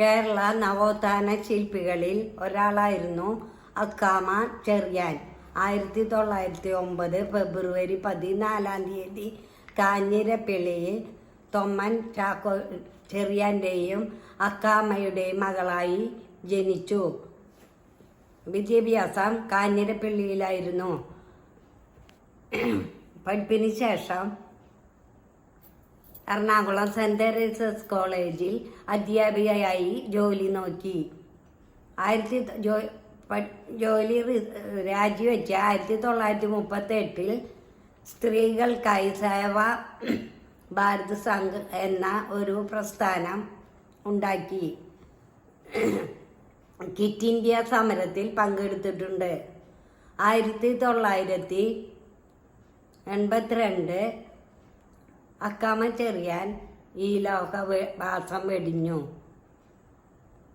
കേരള നവോത്ഥാന ശില്പികളിൽ ഒരാളായിരുന്നു അക്കാമ ചെറിയാൻ. ആയിരത്തി തൊള്ളായിരത്തി ഒമ്പത് ഫെബ്രുവരി പതിനാലാം തീയതി കാഞ്ഞിരപ്പള്ളിയിൽ തൊമ്മൻ ചാക്കോ ചെറിയാന്റെയും അക്കാമയുടെയും മകളായി ജനിച്ചു. വിദ്യാഭ്യാസം കാഞ്ഞിരപ്പള്ളിയിലായിരുന്നു. പഠിപ്പിന് ശേഷം എറണാകുളം സെന്റ് തെരേസസ് കോളേജിൽ അധ്യാപികയായി ജോലി നോക്കി. ആയിരത്തി ജോലി രാജിവെച്ച് ആയിരത്തി തൊള്ളായിരത്തി മുപ്പത്തി എട്ടിൽ സ്ത്രീകൾക്കായി സേവ ഭാരത് സംഘ് എന്ന ഒരു പ്രസ്ഥാനം ഉണ്ടാക്കി. കിറ്റ് ഇന്ത്യ സമരത്തിൽ പങ്കെടുത്തിട്ടുണ്ട്. ആയിരത്തി തൊള്ളായിരത്തി എൺപത്തിരണ്ട് അക്കാമ ചെറിയാൻ ഈ ലോക വാസം വെടിഞ്ഞു.